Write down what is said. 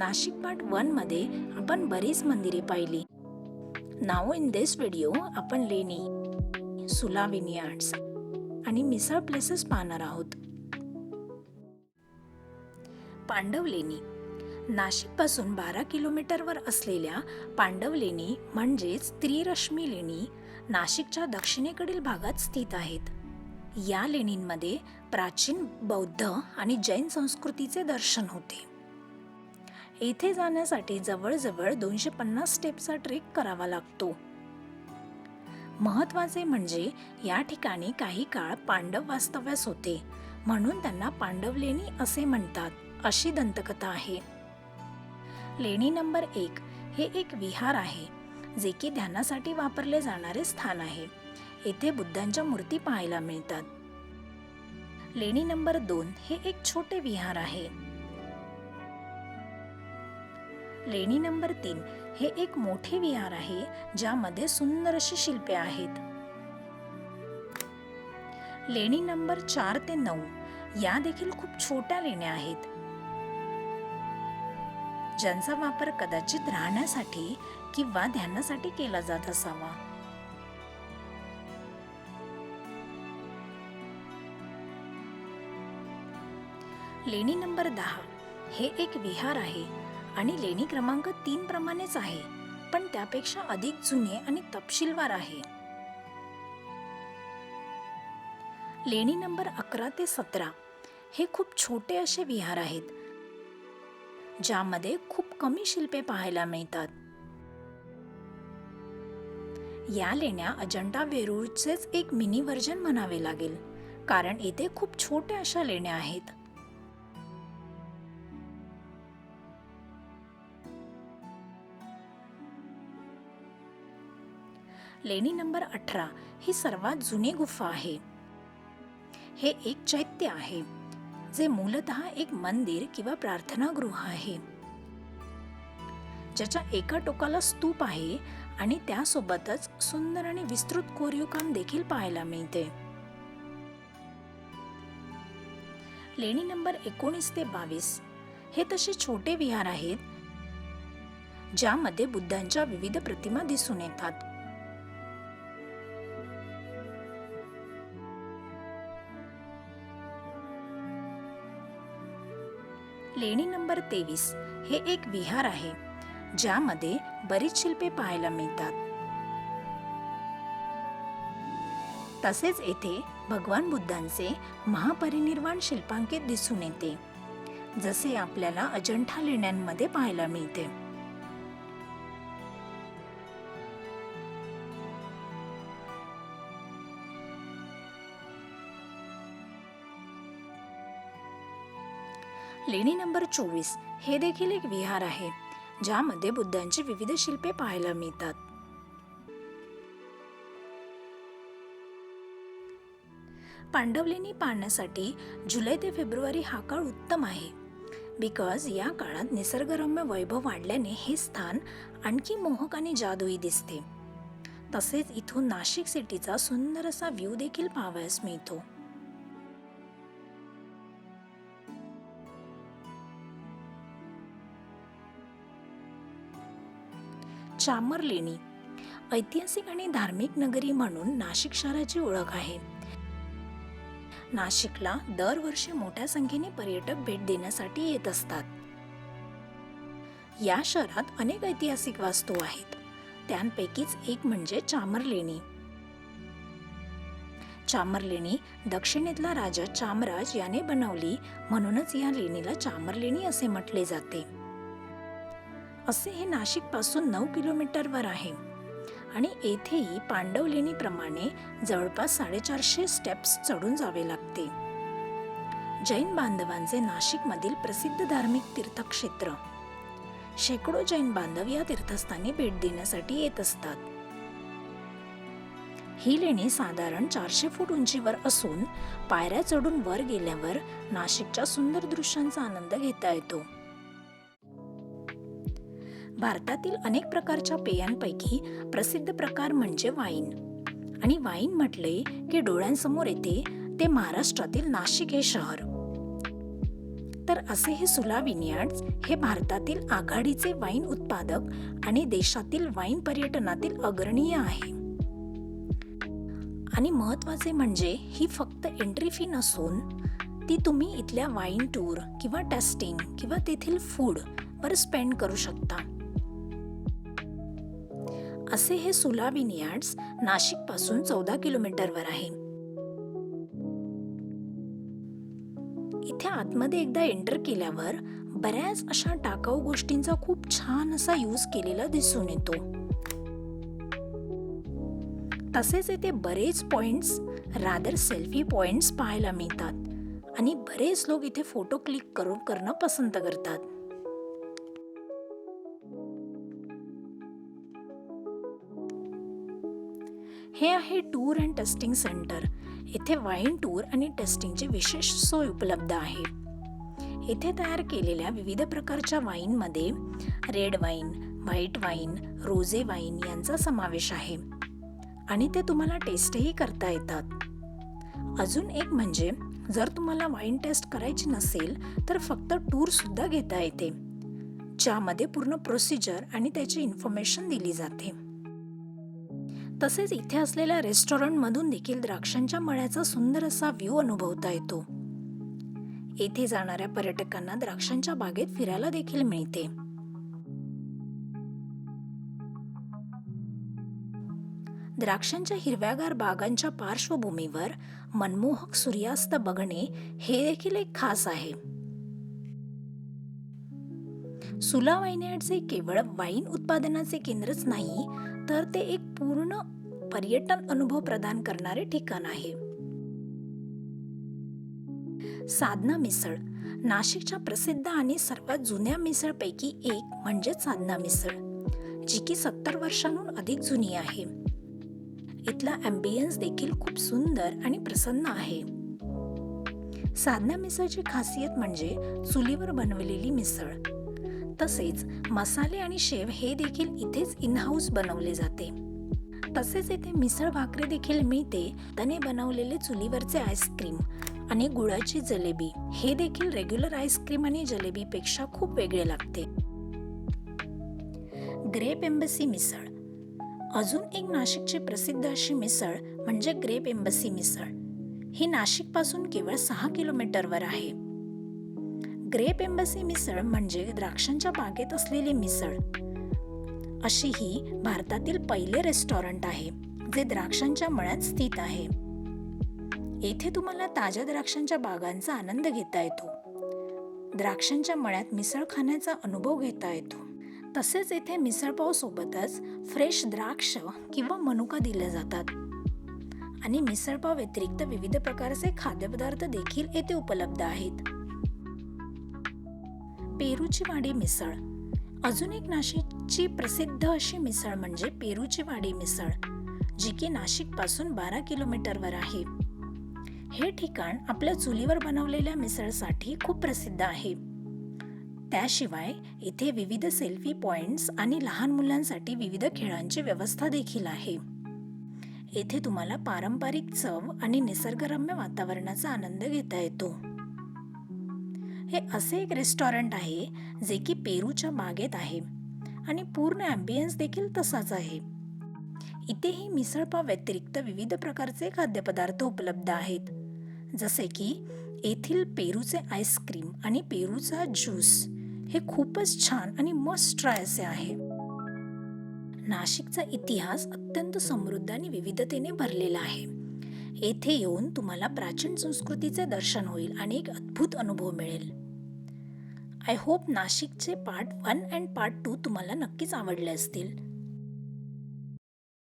Nashik part वनमध्ये आपण बरीच मंदिरे पाहिली. नाव इन दिस व्हिडिओ आपण लेणी सुला विनियार्ड्स आणि मिसळ प्लेसेस पाहणार आहोत. पांडव लेणी नाशिकपासून बारा किलोमीटरवर असलेल्या पांडव लेणी म्हणजेच त्रिरश्मी लेणी नाशिकच्या दक्षिणेकडील भागात स्थित आहेत. या लेणींमध्ये प्राचीन बौद्ध आणि जैन संस्कृतीचे दर्शन होते. येथे जाण्यासाठी जवळजवळ दोनशे पन्नास स्टेपचा ट्रेक करावा लागतो. महत्त्वाचे म्हणजे या ठिकाणी काही काळ पांडव वास्तव्यास होते म्हणून त्यांना पांडव लेणी असे म्हणतात अशी दंतकथा आहे. लेणी नंबर एक हे एक विहार आहे जे की ध्यानासाठी वापरले जाणारे स्थान आहे. येथे बुद्धांच्या मूर्ती पाहायला मिळतात. लेणी नंबर दोन हे एक छोटे विहार आहे. लेणी नंबर तीन हे एक मोठे विहार आहे ज्यामध्ये सुंदर अशी शिल्पे आहेत. लेणी नंबर चार ते नऊ या देखील खूप छोट्या लेण्या आहेत. ज्यांचा वापर कदाचित राहण्यासाठी किंवा ध्यानासाठी केला जात असावा. लेणी नंबर दहा हे एक विहार आहे. आणि लेणी क्रमांक तीन प्रमाणेच आहे पण त्यापेक्षा अधिक जुने आणि तपशीलवार आहे. लेणी नंबर अकरा ते सतरा हे खूप छोटे असे विहार आहेत ज्यामध्ये खूप कमी शिल्पे पाहायला मिळतात. या लेण्या अजंठा वेरूळचेच एक मिनी व्हर्जन म्हणावे लागेल कारण येथे खूप छोट्या अशा लेण्या आहेत. लेणी नंबर अठरा ही सर्वात जुनी गुफा आहे. हे एक चैत्य आहे जे मूलतः एक मंदिर किंवा प्रार्थनागृह आहे. ज्याच्या एका टोकाला स्तूप आहे आणि त्यासोबतच सुंदर आणि विस्तृत कोरीव काम देखील पाहायला मिळते. लेणी नंबर एकोणीस ते बावीस हे तसे छोटे विहार आहेत ज्यामध्ये बुद्धांच्या विविध प्रतिमा दिसून येतात. लेणी नंबर तेवीस हे एक विहार आहे ज्यामध्ये बरीच शिल्पे पाहायला मिळतात. तसेच येथे भगवान बुद्धांचे महापरिनिर्वाण शिल्पांकित दिसून येते जसे आपल्याला अजंठा लेण्यांमध्ये पाहायला मिळते. लेणी नंबर चोवीस. हे देखील एक विहार आहे ज्यामध्ये बुद्धांची विविध शिल्पे पाहायला मिळतात. पांडवलेणी पाहण्यासाठी जुलै ते फेब्रुवारी हा काळ उत्तम आहे. बिकॉज या काळात निसर्गरम्य वैभव वाढल्याने हे स्थान आणखी मोहक आणि जादुई दिसते. तसेच इथून नाशिक सिटीचा सुंदर असा व्ह्यू देखील पाहावयास मिळतो. चामर लेणी ऐतिहासिक आणि धार्मिक नगरी म्हणून नाशिक शहराची ओळख आहे. नाशिकला दरवर्षी मोठ्या संख्येने पर्यटक भेट देण्यासाठी येत असतात. या शहरात अनेक ऐतिहासिक वास्तू आहेत. त्यांपैकीच एक म्हणजे चामर लेणी चामर लेणी दक्षिणेतला राजा चामराज याने बनवली म्हणूनच या लेणीला चामर लेणी असे म्हटले जाते. असे हे नाशिकपासून नऊ किलोमीटरवर आहे. आणि येथेही पांडव लेणीप्रमाणे जवळपास साडेचारशे स्टेप्स चढून जावे लागते. जैन बांधवांचे नाशिकमधील प्रसिद्ध धार्मिक तीर्थक्षेत्र. शेकडो जैन बांधव या तीर्थस्थानी भेट देण्यासाठी येत असतात. ही लेणी साधारण चारशे फूट उंचीवर असून पायऱ्या चढून वर गेल्यावर नाशिकच्या सुंदर दृश्यांचा आनंद घेता येतो. भारतातील अनेक प्रकारच्या पेयांपैकी प्रसिद्ध प्रकार म्हणजे वाईन. आणि वाईन म्हटले की डोळ्यांसमोर येते ते महाराष्ट्रातील नाशिक हे शहर. तर असे हे सुला विनियार्ड्स हे भारतातील आघाडीचे वाईन उत्पादक आणि देशातील वाईन पर्यटनातील अग्रणीय आहे. आणि महत्त्वाचे म्हणजे ही फक्त एंट्री फी नसून ती तुम्ही इथल्या वाईन टूर किंवा टेस्टिंग किंवा तेथील फूड वर स्पेंड करू शकता. असे हे सुला विनियार्ड्स नाशिकपासून चौदा किलोमीटरवर आहे. इथे आतमध्ये एकदा एंटर केल्यावर बऱ्याच अशा टाकाऊ गोष्टींचा खूप छान असा यूज केलेला दिसून येतो. तसेच येथे बरेच पॉइंट्स रादर सेल्फी पॉइंट्स पाहायला मिळतात आणि बरेच लोक इथे फोटो क्लिक करून करणं पसंत करतात. हे आहे टूर अँड टेस्टिंग सेंटर. येथे वाईन टूर आणि टेस्टिंगची विशेष सोय उपलब्ध आहे. येथे तयार केलेल्या विविध प्रकारच्या वाईनमध्ये red wine white wine rose wine यांचा समावेश आहे. आणि ते तुम्हाला टेस्टही करता येतात. अजून एक म्हणजे जर तुम्हाला वाईन टेस्ट करायची नसेल तर फक्त टूरसुद्धा घेता येते. ज्यामध्ये पूर्ण प्रोसिजर आणि त्याची इन्फॉर्मेशन दिली जाते. तसेच इथे असलेल्या रेस्टॉरंटमधून देखील द्राक्षांच्या मळ्याचा सुंदर असा व्ह्यू अनुभवता येतो. येथे जाणाऱ्या पर्यटकांना द्राक्षांच्या बागेत फिरायला देखील मिळते. द्राक्षांच्या हिरव्यागार बागांच्या पार्श्वभूमीवर मनमोहक सूर्यास्त बघणे हे देखील एक खास आहे. सुला वाईनयार्डचे केवळ वाईन उत्पादनाचे केंद्रच नाही तर ते एक पूर्ण पर्यटन अनुभव प्रदान करणारे ठिकाण आहे. साधना मिसळ नाशिकच्या प्रसिद्ध आणि सर्वात जुन्या मिसळपैकी एक म्हणजे साधना मिसळ जी की सत्तर वर्षांहून अधिक जुनी आहे. इथला अँबियन्स देखील खूप सुंदर आणि प्रसन्न आहे. साधना मिसळची खासियत म्हणजे चुलीवर बनवलेली मिसळ. तसेच मसाले आणि शेव हे देखील इथेच इन हाऊस बनवले जाते. तसेच येथे मिसळ भाकरी देखील मिळते. त्याने बनवलेले चुलीवरचे आईस्क्रीम आणि गुळाची जलेबी. हे देखील रेग्युलर आईस्क्रीम आणि जलेबीपेक्षा खूप वेगळे लागते. Grape embassy misal. अजून एक नाशिकची प्रसिद्ध अशी मिसळ म्हणजे ग्रेप एम्बसी मिसळ. ही नाशिकपासून केवळ सहा किलोमीटरवर आहे. ग्रेप एम्बसी मिसळ म्हणजे द्राक्षांच्या बागेत असलेली मिसळ. अशी ही भारतातील पहिले रेस्टॉरंट आहे जे द्राक्षांच्या मळ्यात स्थित आहे. येथे तुम्हाला ताज्या द्राक्षांच्या बागांचा आनंद घेता येतो. द्राक्षांच्या मळ्यात मिसळ खाण्याचा अनुभव घेता येतो. तसेच येथे मिसळपाव सोबतच फ्रेश द्राक्ष किंवा मनुका दिल्या जातात. आणि मिसळपाव व्यतिरिक्त विविध प्रकारचे खाद्यपदार्थ देखील येथे उपलब्ध आहेत. पेरूची वाडी मिसळ अजून एक नाशिकची प्रसिद्ध अशी मिसळ म्हणजे पेरूची वाडी मिसळ जी की नाशिकपासून बारा किलोमीटरवर आहे. हे ठिकाण आपल्या चुलीवर बनवलेल्या मिसळसाठी खूप प्रसिद्ध आहे. त्याशिवाय इथे विविध सेल्फी पॉइंट्स आणि लहान मुलांसाठी विविध खेळांची व्यवस्था देखील आहे. येथे तुम्हाला पारंपरिक चव आणि निसर्गरम्य वातावरणाचा आनंद घेता येतो. हे असे एक रेस्टॉरंट आहे जे की पेरूच्या बागेत आहे. आणि पूर्ण ॲम्बियन्स देखील तसाच आहे. इथेही मिसळपाव व्यतिरिक्त विविध प्रकारचे खाद्यपदार्थ उपलब्ध आहेत. जसे की येथील पेरूचे आईस्क्रीम आणि पेरूचा ज्यूस हे खूपच छान आणि मस्ट ट्राय असे आहे. नाशिकचा इतिहास अत्यंत समृद्ध आणि विविधतेने भरलेला आहे. येथे येऊन तुम्हाला प्राचीन संस्कृतीचे दर्शन होईल आणि एक अद्भुत अनुभव मिळेल. आय होप नाशिकचे part one and part two तुम्हाला नक्कीच आवडले असतील.